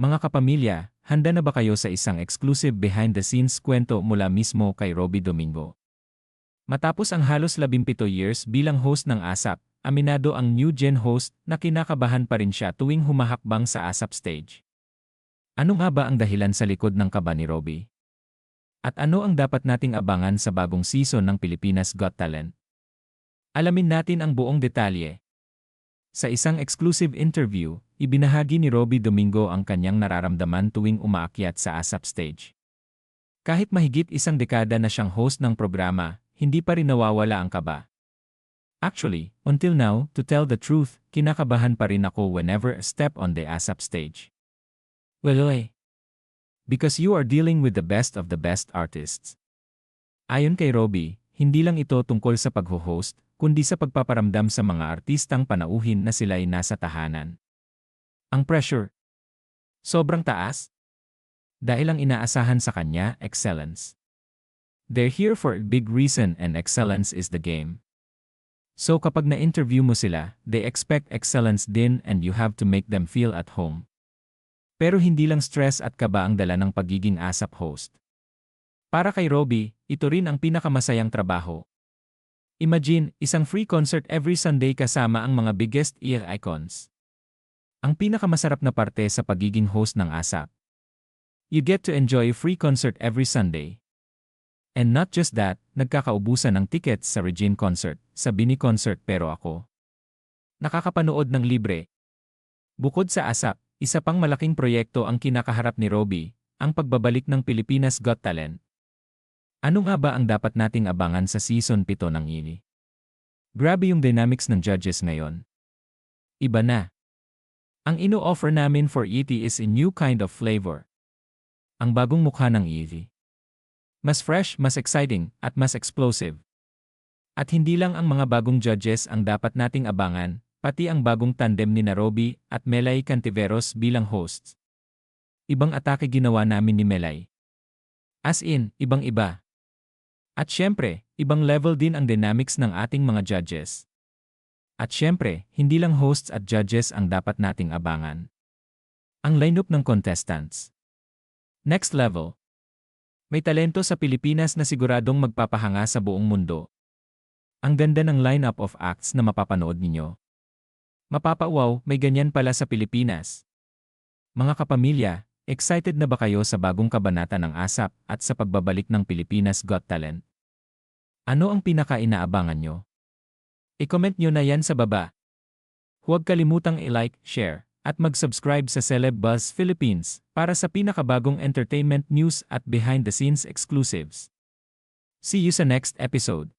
Mga kapamilya, handa na ba kayo sa isang exclusive behind-the-scenes kwento mula mismo kay Robbie Domingo? Matapos ang halos 17 years bilang host ng ASAP, aminado ang new gen host na kinakabahan pa rin siya tuwing humahakbang sa ASAP stage. Ano nga ba ang dahilan sa likod ng kaba ni Robbie? At ano ang dapat nating abangan sa bagong season ng Pilipinas Got Talent? Alamin natin ang buong detalye. Sa isang exclusive interview, ibinahagi ni Robbie Domingo ang kanyang nararamdaman tuwing umaakyat sa ASAP stage. Kahit mahigit isang dekada na siyang host ng programa, hindi pa rin nawawala ang kaba. Actually, until now, to tell the truth, kinakabahan pa rin ako whenever I step on the ASAP stage. Well, eh. Because you are dealing with the best of the best artists. Ayon kay Robbie, hindi lang ito tungkol sa pagho-host, kundi sa pagpaparamdam sa mga artistang panauhin na sila'y nasa tahanan. Ang pressure. Sobrang taas. Dahil ang inaasahan sa kanya, excellence. They're here for a big reason and excellence is the game. So kapag na-interview mo sila, they expect excellence din and you have to make them feel at home. Pero hindi lang stress at kaba ang dala ng pagiging ASAP host. Para kay Robbie, ito rin ang pinakamasayang trabaho. Imagine, isang free concert every Sunday kasama ang mga biggest ear icons. Ang pinakamasarap na parte sa pagiging host ng ASAP. You get to enjoy free concert every Sunday. And not just that, nagkakaubusan ng tickets sa Regine concert, sa Bini concert pero ako. Nakakapanood ng libre. Bukod sa ASAP, isa pang malaking proyekto ang kinakaharap ni Robbie, ang pagbabalik ng Pilipinas Got Talent. Ano nga ba ang dapat nating abangan sa season 7 ng INI? Grabe yung dynamics ng judges ngayon. Iba na. Ang ino-offer namin for ET is a new kind of flavor. Ang bagong mukha ng ET. Mas fresh, mas exciting, at mas explosive. At hindi lang ang mga bagong judges ang dapat nating abangan, pati ang bagong tandem ni Narobi at Melay Cantiveros bilang hosts. Ibang atake ginawa namin ni Melay. As in, ibang-iba. At syempre, ibang level din ang dynamics ng ating mga judges. At syempre, hindi lang hosts at judges ang dapat nating abangan. Ang lineup ng contestants. Next level. May talento sa Pilipinas na siguradong magpapahanga sa buong mundo. Ang ganda ng lineup of acts na mapapanood ninyo. Mapapawaw, may ganyan pala sa Pilipinas. Mga kapamilya, excited na ba kayo sa bagong kabanata ng ASAP at sa pagbabalik ng Pilipinas Got Talent? Ano ang pinaka-inaabangan nyo? I-comment nyo na yan sa baba. Huwag kalimutang i-like, share, at mag-subscribe sa Celeb Buzz Philippines para sa pinakabagong entertainment news at behind-the-scenes exclusives. See you sa next episode.